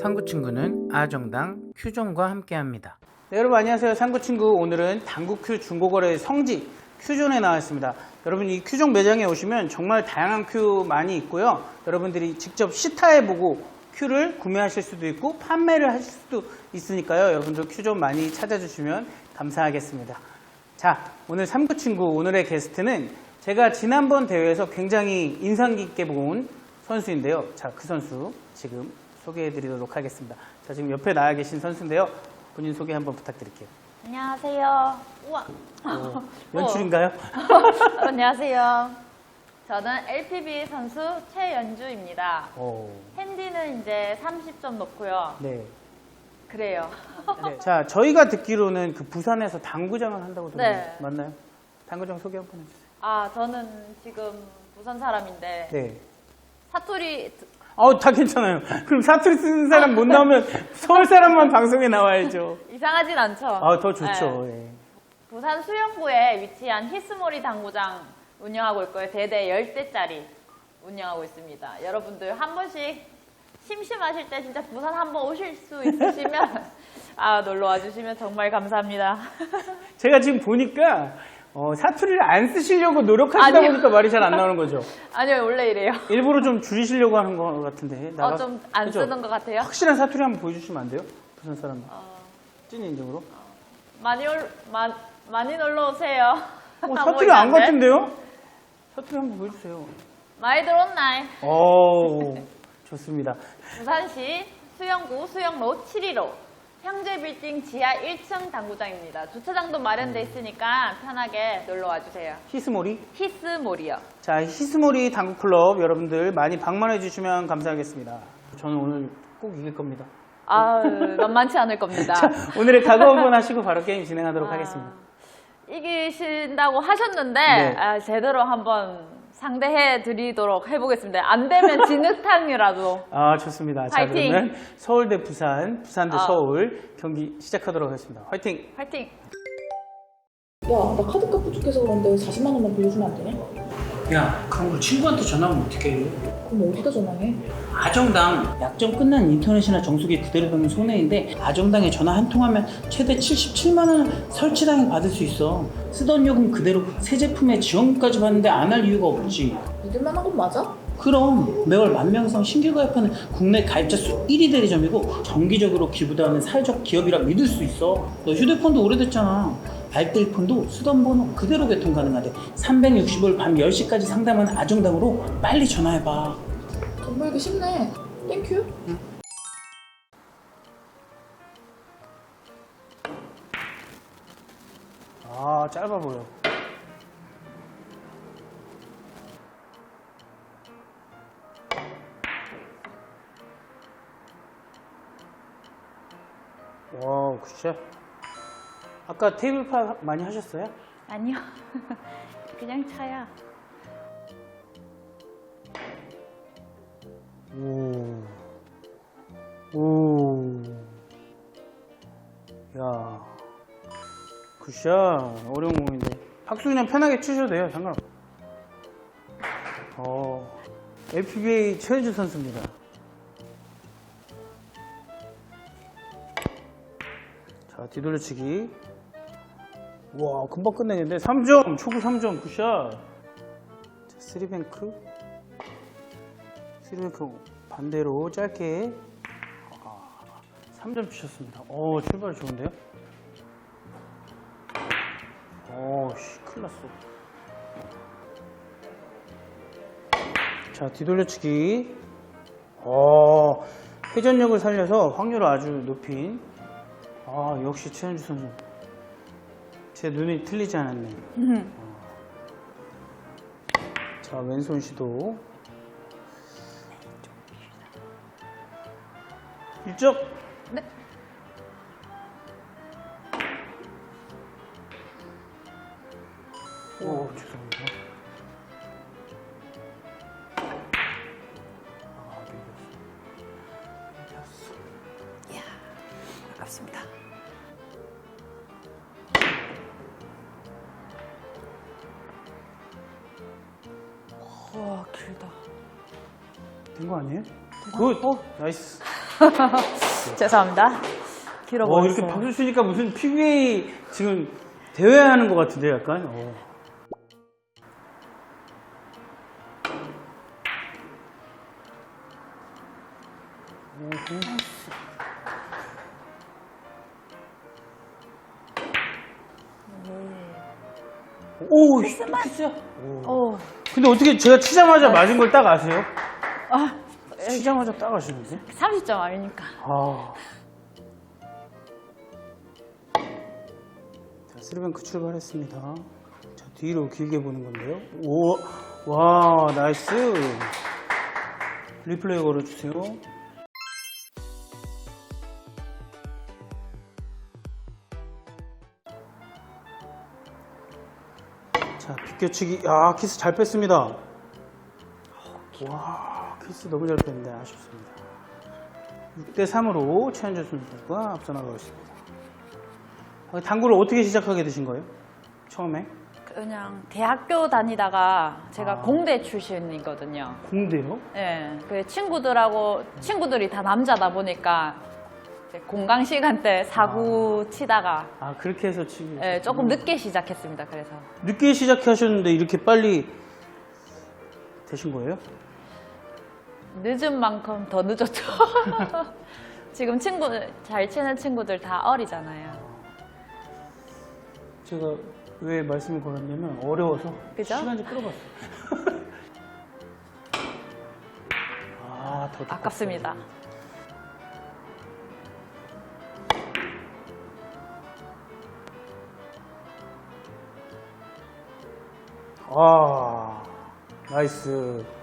상구친구는 아정당 큐존과 함께합니다. 네, 여러분 안녕하세요. 상구친구 오늘은 당구큐 중고거래 성지 큐존에 나왔습니다. 여러분 이 큐존 매장에 오시면 정말 다양한 큐 많이 있고요. 여러분들이 직접 시타해보고 큐를 구매하실 수도 있고 판매를 하실 수도 있으니까요. 여러분들 큐존 많이 찾아주시면 감사하겠습니다. 자, 오늘 삼구친구 오늘의 게스트는 제가 지난번 대회에서 굉장히 인상 깊게 본 선수인데요. 자, 그 선수 지금 소개해 드리도록 하겠습니다. 자, 지금 옆에 나와 계신 선수인데요. 본인 소개 한번 부탁드릴게요. 안녕하세요. 우와. 어, 연출인가요? 안녕하세요. 저는 LPB 선수 최연주입니다. 오, 핸디는 이제 30점 놓고요. 네. 그래요. 네. 자, 저희가 듣기로는 그 부산에서 당구장을 한다고 들었는데 네. 맞나요? 당구장 소개 한번 해주세요. 아, 저는 지금 부산 사람인데 네. 사투리 어, 다 괜찮아요. 그럼 사투리 쓰는 사람 못 나오면 서울 사람만 방송에 나와야죠. 이상하진 않죠? 아, 더 좋죠. 네. 예. 부산 수영구에 위치한 히스모리 당구장 운영하고 있고요. 대대 10대짜리 운영하고 있습니다. 여러분들 한 번씩 심심하실 때 진짜 부산 한번 오실 수 있으시면 아, 놀러 와주시면 정말 감사합니다. 제가 지금 보니까 어, 사투리를 안 쓰시려고 노력하시다 아니요. 보니까 말이 잘 안 나오는 거죠. 아니요, 원래 이래요. 일부러 좀 줄이시려고 하는 것 같은데. 나가- 어, 좀 안 그죠? 쓰는 것 같아요. 확실한 사투리 한번 보여주시면 안 돼요? 부산 사람. 어, 찐 인정으로. 많이 올, 마, 많이 놀러 오세요. 어, 사투리 안 있는데. 같은데요? 사투리 한번 보여주세요. 많이 들어온나이. 오, 좋습니다. 부산시 수영구 수영로 715 형제 빌딩 지하 1층 당구장입니다. 주차장도 마련돼 있으니까 편하게 놀러 와주세요. 히스모리. 히스몰이요. 자, 히스모리 당구클럽 여러분들 많이 방문해 주시면 감사하겠습니다. 저는 오늘 꼭 이길 겁니다. 아 만만치 않을 겁니다. 자, 오늘의 각오 한번 하시고 바로 게임 진행하도록 아, 하겠습니다. 이기신다고 하셨는데 네. 아, 제대로 한번 상대해 드리도록 해보겠습니다. 안 되면 진흙탕이라도. 아, 좋습니다. 자, 화이팅! 그러면 서울 대 부산, 부산 대 아. 서울 경기 시작하도록 하겠습니다. 화이팅! 화이팅! 야, 나 카드값 부족해서 그런데 40만 원만 빌려주면 안 되냐? 야, 그럼 우리 친구한테 전화하면 어떡해? 그럼 어디다 전화해? 아정당 약정 끝난 인터넷이나 정수기 그대로 두면 손해인데 아정당에 전화 한 통하면 최대 77만 원 설치당해 받을 수 있어. 쓰던 요금 그대로 새 제품에 지원까지 받는데 안 할 이유가 없지. 믿을 만한 건 맞아? 그럼 매월 만 명 이상 신규 가입하는 국내 가입자 수 1위 대리점이고 정기적으로 기부도 하는 사회적 기업이라 믿을 수 있어. 너 휴대폰도 오래됐잖아. 알뜰폰도 쓰던 번호 그대로 개통 가능하대. 365일 밤 10시까지 상담하는 아정당으로 빨리 전화해봐. 정말 이게 쉽네. 땡큐. 아 짧아 보여. 와 굿샷. 아까 테이블파 많이 하셨어요? 아니요. 그냥 차야. 오. 오. 야. 굿샷. 어려운 공인데. 박수 그냥 편하게 치셔도 돼요. 상관없어. 어. LPBA 최현주 선수입니다. 자, 뒤돌려치기. 와, 금방 끝내겠는데. 3점! 초구 3점. 굿샷. 자, 쓰리뱅크. 스리뱅크 반대로 짧게 아, 3점 주셨습니다. 오 출발 좋은데요? 오씨 큰일 났어. 자 뒤돌려치기. 어 회전력을 살려서 확률을 아주 높인. 아 역시 최현주 선수. 제 눈이 틀리지 않았네. 어. 자 왼손 시도. 일적 네. 나이스 죄송합니다. 길어 어, 이렇게. 박수 치니까 무슨 PBA 지금 대회하는 것 같은데 약간. 어. 오, 키스야? 오. 근데 어떻게 제가 치자마자 맞은 걸 딱 아세요? 아, 치자마자 딱 아시는데? 30점 아닙니까? 아. 자, 스리뱅크 출발했습니다. 자, 뒤로 길게 보는 건데요. 오, 와, 나이스. 리플레이 걸어주세요. 자, 비껴치기. 아, 키스 잘 뺐습니다. 와, 키스 너무 잘 뺐는데 아쉽습니다. 6대 3으로 최현주 선수가 앞서 나가고 있습니다. 어, 당구를 어떻게 시작하게 되신 거예요? 처음에? 그냥 대학교 다니다가 제가 아. 공대 출신이거든요. 공대요? 예, 그 친구들하고 친구들이 다 남자다 보니까 공강 시간 때 사고 치다가 아 그렇게 해서 치기 예, 조금 늦게 시작했습니다. 그래서 늦게 시작하셨는데 이렇게 빨리 되신 거예요? 늦은 만큼 더 늦었죠. 지금 친구들 잘 치는 친구들 다 어리잖아요. 제가 왜 말씀을 걸었냐면 어려워서 그죠? 시간 좀 끌어봤어요. 아, 더. 아깝습니다. 아, 나이스.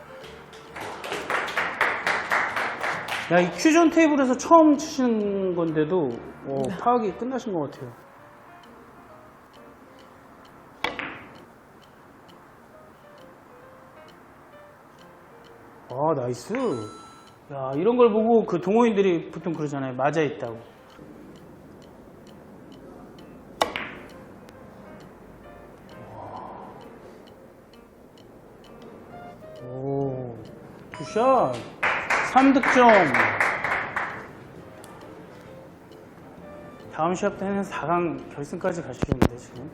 야, 이 퓨전 테이블에서 처음 치신 건데도 어, 파악이 끝나신 것 같아요. 아, 나이스. 야, 이런 걸 보고 그 동호인들이 보통 그러잖아요. 맞아 있다고. 오, 굿샷. 3득점. 다음 시합 때는 4강 결승까지 가시겠는데, 지금.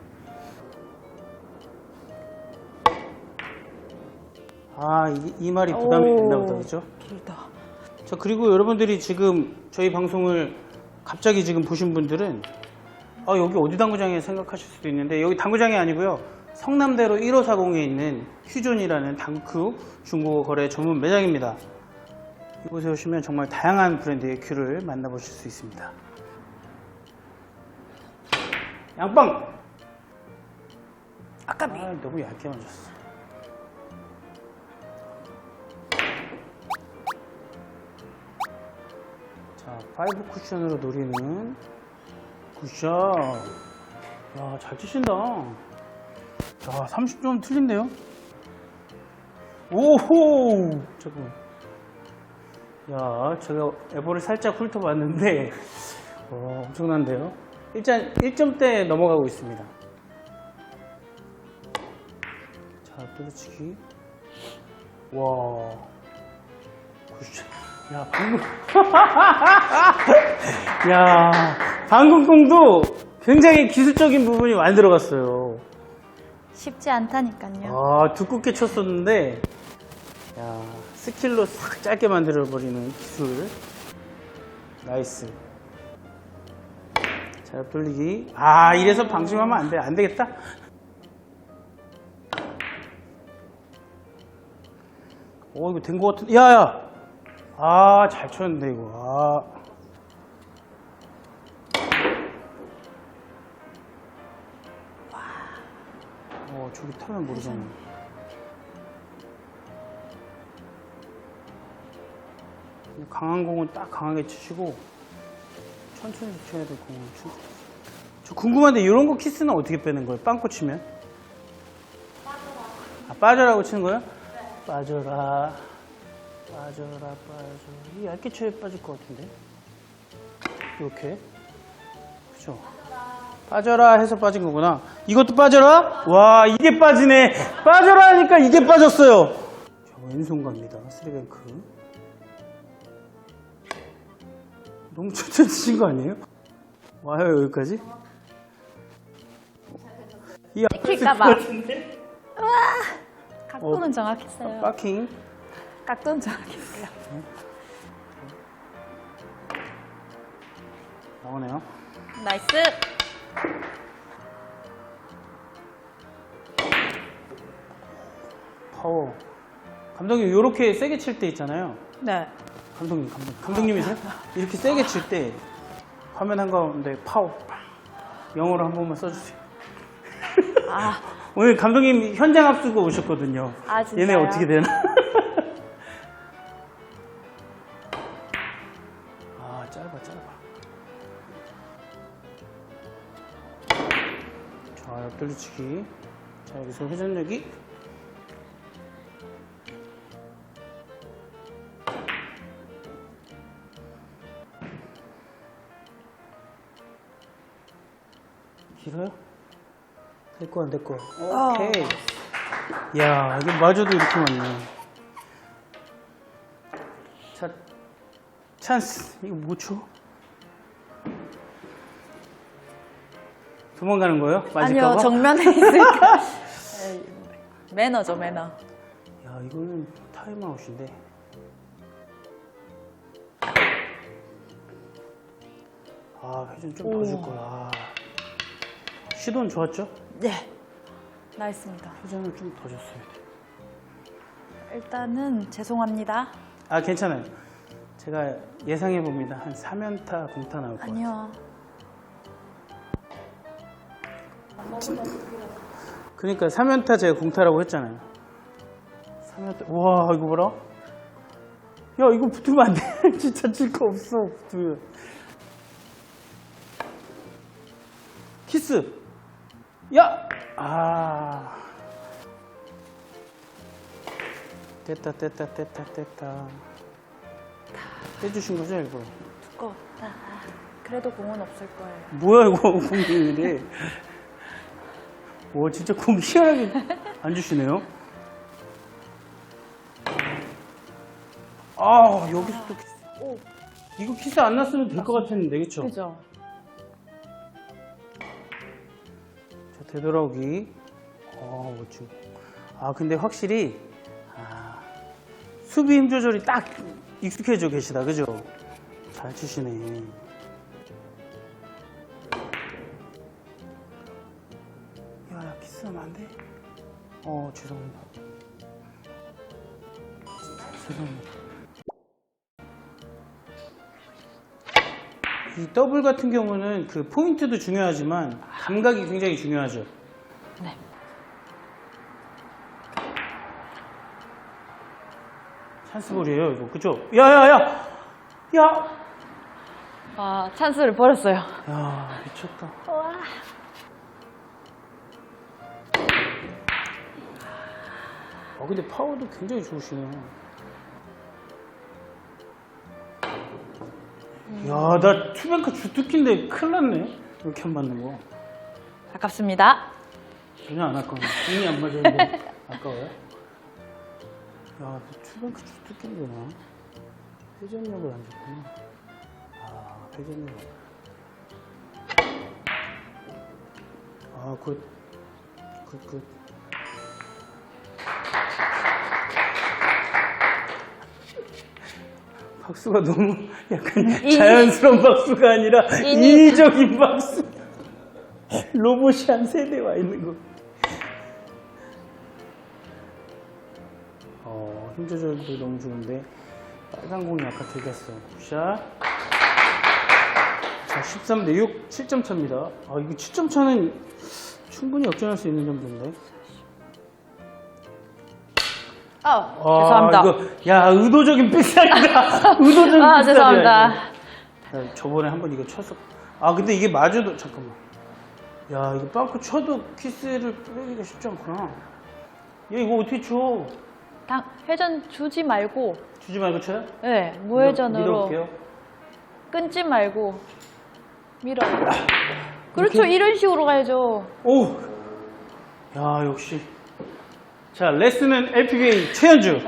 아, 이, 이 말이 부담이 오. 됐나 보다, 그죠? 길다. 자, 그리고 여러분들이 지금 저희 방송을 갑자기 지금 보신 분들은 아, 여기 어디 당구장에 생각하실 수도 있는데 여기 당구장이 아니고요. 성남대로 1540에 있는 퓨존이라는 당구 중고 거래 전문 매장입니다. 이곳에 오시면 정말 다양한 브랜드의 큐를 만나보실 수 있습니다. 양빵! 아까비. 아, 너무 얇게 맞았어. 자, 파이브 쿠션으로 노리는 굿샷. 야, 잘 치신다. 야, 30점 틀린데요? 오호! 잠깐. 야, 제가 에버를 살짝 훑어봤는데, 어, 엄청난데요? 일단 1점대 넘어가고 있습니다. 자, 뚫어치기. 와. 굿샷. 야, 방금. 야, 방금 공도 굉장히 기술적인 부분이 많이 들어갔어요. 쉽지 않다니까요. 아, 두껍게 쳤었는데, 야, 스킬로 싹 짧게 만들어버리는 기술. 나이스. 자, 옆 돌리기. 아, 이래서 방심하면 안 돼. 안 되겠다. 오, 이거 된 거 같은, 야, 야! 아, 잘 쳤는데, 이거. 아. 어, 저기 타면 모르잖아. 강한 공은 딱 강하게 치시고 천천히 쳐야 될 공은 천천히. 저 궁금한데 이런 거 키스는 어떻게 빼는 거예요? 빵꾸 치면? 아, 빠져라고 치는 거예요? 빠져라. 빠져라, 빠져. 이 얇게 쳐야 빠질 것 같은데? 이렇게. 그죠? 빠져라 해서 빠진 거구나. 이것도 빠져라? 와, 이게 빠지네. 빠져라 하니까 이게 빠졌어요. 자, 왼손 갑니다. 스리뱅크. 너무 치신 거 아니에요? 와요 여기까지? 이야 찍힐까봐. 같은데? 각도는 정확했어요. 파킹 각도는 정확했어요. 나오네요. 나이스. 파워. 감독님 이렇게 세게 칠 때 있잖아요. 네. 감독님, 감독님, 감독님이세요? 이렇게 세게 칠 때 화면 한가운데 파워 영어로 한 번만 써주세요. 아, 오늘 감독님 현장 앞두고 오셨거든요. 아, 진짜요? 얘네 어떻게 되나? 아 짧아 짧아. 자 옆돌리치기. 자 여기서 회전력이 길어요? 될거 안 될거? 오케이. 야, 이게 마저도 이렇게 많네. 자, 찬스. 이거 못 쳐? 도망가는 거예요? 아니요, 정면에 있으니까. 에이, 매너죠, 매너. 야, 이거는 타임아웃인데. 아, 회전 좀 더 줄 거야. 아. 시도는 좋았죠? 네. 나이스입니다. 회전을 좀 더 줬어야 돼. 일단은 죄송합니다. 아, 괜찮아요. 제가 예상해 봅니다. 한 3연타 공타 나올 것 같아요. 아니요. 그러니까 3연타 제가 공타라고 했잖아요. 3연타. 우와, 이거 봐라. 야, 이거 붙으면 안 돼. 진짜 질 거 없어. 붙으면. 키스. 야! 아. 됐다, 됐다, 됐다, 됐다. 떼주신 거죠, 이거? 두꺼웠다. 그래도 공은 없을 거예요. 뭐야, 이거, 이래. 와, 진짜 공 희한하게 안 주시네요. 아, 여기서 또 키스. 오, 이거 키스 안 났으면 될 것 같았는데, 그쵸? 그죠? 되돌아오기. 어, 멋지고. 아, 근데 확실히, 아, 수비 힘 조절이 딱 익숙해져 계시다, 그죠? 잘 치시네. 야, 야, 키스하면 안 돼? 어, 죄송합니다. 죄송합니다. 이 더블 같은 경우는 그 포인트도 중요하지만 감각이 굉장히 중요하죠. 네. 찬스볼이에요, 이거. 그죠? 야, 야, 야! 야! 아, 찬스를 버렸어요. 야, 미쳤다. 와. 아, 근데 파워도 굉장히 좋으시네요. 야, 나 투뱅크 주특기인데 큰일 났네. 이렇게 안 맞는 거. 아깝습니다. 전혀 안 아까워. 공이 안 맞았는데 아까워요? 야, 너 투뱅크 주특기인데 나. 회전력을 안 줬구나. 아, 회전력. 아, 굿. 굿, 굿. 박수가 너무 약간 이- 자연스러운 박수가 아니라 이- 인위적인 박수. 로봇이 한 세대 와 있는 거. 어, 힘 조절도 너무 좋은데 빨간 공이 아까 들렸어. 샷. 자, 13 대 6, 7점 차입니다. 아, 이거 7점 차는 충분히 역전할 수 있는 정도인데. 어, 아, 죄송합니다. 이거, 야, 의도적인 삑살이다. 의도적인 아, 삑살이야, 죄송합니다. 이거. 야, 저번에 한 번 이거 쳤어. 아, 근데 이게 맞아도, 잠깐만. 야, 이거 빵꾸 쳐도 키스를 빼기가 쉽지 않구나. 야, 이거 어떻게 쳐? 당, 회전 주지 말고, 주지 말고 쳐요? 네, 무회전으로 밀어볼게요. 끊지 말고 밀어. 그렇죠, 이런 식으로 가야죠. 오! 야, 역시. 자, 레슨은 LPBA 최현주.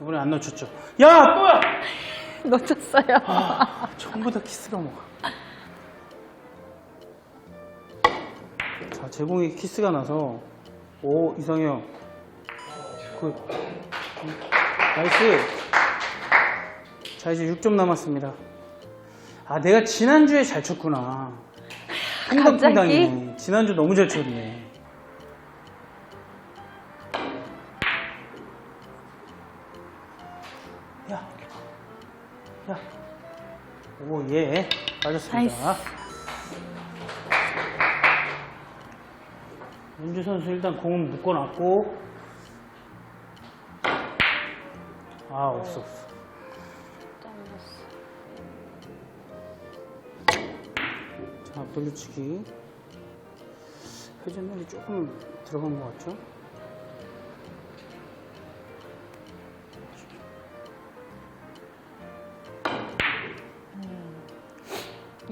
이번에 안 놓쳤죠. 야, 또야! 놓쳤어요. 아, 전부 다 키스가 뭐가. 자, 제공이 키스가 나서, 오, 이상형. 그, 나이스. 자, 이제 6점 남았습니다. 아, 내가 지난주에 잘 쳤구나. 퐁당퐁당이네. 지난주 너무 잘 쳤네. 나이스. 윤주 선수 일단 공은 묶어놨고. 아, 없어, 없어. 자, 돌려치기. 회전력이 조금 들어간 것 같죠?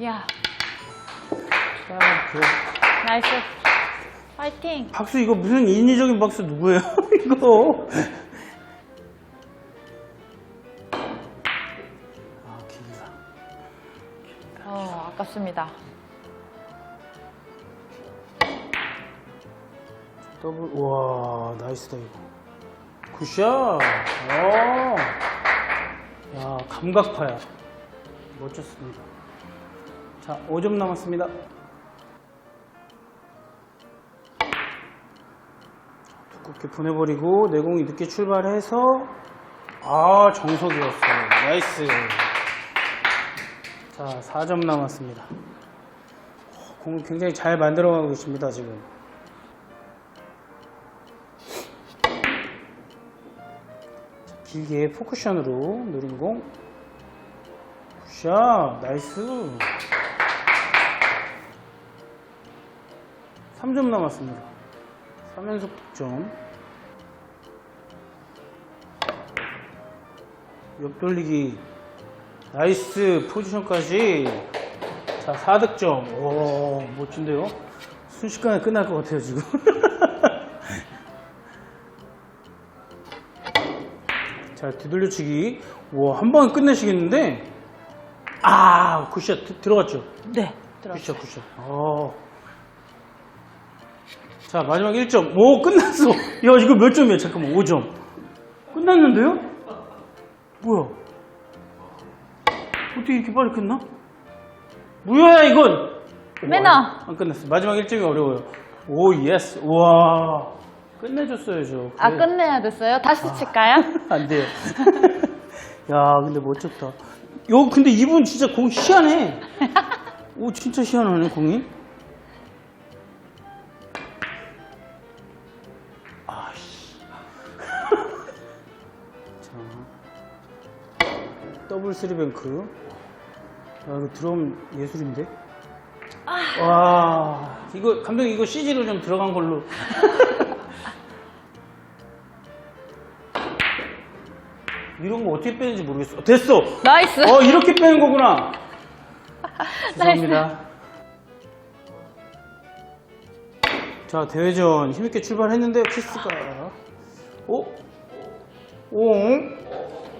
야, 자, 그 나이스. 파이팅. 박수 이거 무슨 인위적인 박수 누구예요? 이거. 아, 길다. 어, 아깝습니다. 더블, 와, 나이스다, 이거. 굿샷! 어. 야, 감각파야. 멋졌습니다. 자, 5점 남았습니다. 두껍게 보내버리고, 내공이 늦게 출발해서, 아, 정석이었어요. 나이스. 자, 4점 남았습니다. 어, 공을 굉장히 잘 만들어가고 계십니다, 지금. 길게 포크션으로 누린 공. 굿샷, 나이스. 3점 남았습니다. 3연속 득점. 옆돌리기. 나이스, 포지션까지. 자, 4득점. 오, 멋진데요? 순식간에 끝날 것 같아요, 지금. 자, 뒤돌려치기. 와, 한 방에 끝내시겠는데? 아, 굿샷 드- 들어갔죠? 네. 들었어요. 굿샷, 굿샷. 어. 자, 마지막 1점. 오, 끝났어. 야, 이거 몇 점이야? 잠깐만, 5점. 끝났는데요? 뭐야? 어떻게 이렇게 빨리 끝나? 뭐야, 이건? 매너. 와, 안 끝났어. 마지막 1점이 어려워요. 오, 예스. 우와. 끝내줬어야죠. 아, 그래. 끝내야 됐어요? 다시 칠까요? 안 돼요. 야, 근데 멋졌다. 요, 근데 이분 진짜 공 희한해. 오, 진짜 희한하네, 공이. 더블 쓰리뱅크. 야, 이거 들어오면 예술인데? 와, 이거, 감독님 이거 CG로 좀 들어간 걸로. 이런 거 어떻게 빼는지 모르겠어. 됐어! 나이스. 어, 이렇게 빼는 거구나. 죄송합니다. 자, 대회전 힘있게 출발했는데, 키스가. 오? 오?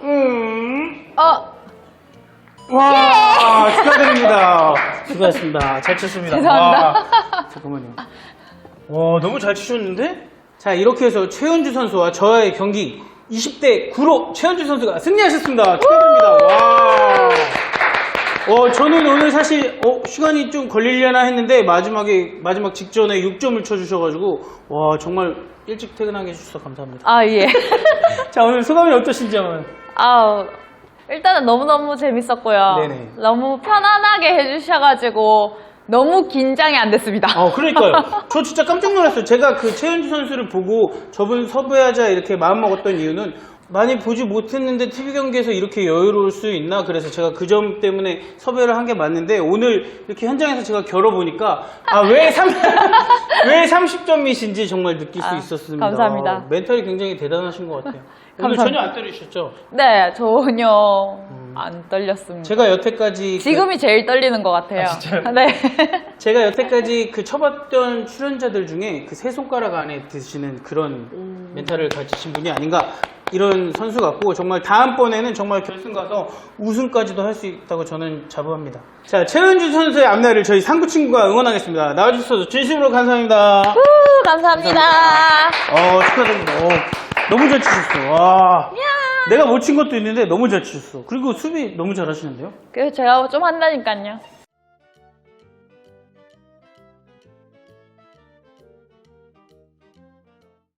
음? 어, 와, 축하드립니다. 수고하셨습니다. 잘 쳤습니다. 죄송합니다. 와, 잠깐만요. 와, 너무 잘 치셨는데? 자, 이렇게 해서 최현주 선수와 저의 경기 20대 9로 최현주 선수가 승리하셨습니다. 축하드립니다. 와. 어, 저는 오늘 사실, 어, 시간이 좀 걸리려나 했는데, 마지막에, 마지막 직전에 6점을 쳐주셔가지고, 와, 정말 일찍 퇴근하게 해주셔서 감사합니다. 아, 예. 자, 오늘 소감이 어떠신지 한번. 아, 일단은 너무너무 재밌었고요. 네네. 너무 편안하게 해주셔가지고 너무 긴장이 안 됐습니다. 어, 그러니까요. 저 진짜 깜짝 놀랐어요. 제가 그 최현주 선수를 보고 저분 섭외하자 이렇게 마음먹었던 이유는 많이 보지 못했는데 TV 경기에서 이렇게 여유로울 수 있나 그래서 제가 그 점 때문에 섭외를 한 게 맞는데 오늘 이렇게 현장에서 제가 겨뤄보니까 아왜 왜 30점이신지 정말 느낄 수 아, 있었습니다. 감사합니다. 어, 멘탈이 굉장히 대단하신 것 같아요. 오늘 감사합니다. 전혀 안 떨리셨죠? 네, 전혀 안 떨렸습니다. 제가 여태까지 그- 지금이 제일 떨리는 것 같아요. 아, 진짜요? 네. 제가 여태까지 그 쳐봤던 출연자들 중에 그 세 손가락 안에 드시는 그런 멘탈을 가지신 분이 아닌가 이런 선수 같고 정말 다음번에는 정말 결승 가서 우승까지도 할 수 있다고 저는 자부합니다. 자, 최은주 선수의 앞날을 저희 상구 친구가 응원하겠습니다. 나와주셔서 진심으로 감사합니다. 후, 감사합니다. 어, 축하드립니다. 어, 너무 잘 치셨어. 와. 내가 못 친 것도 있는데 너무 잘 치셨어. 그리고 수비 너무 잘하시는데요? 그래서 제가 좀 한다니까요.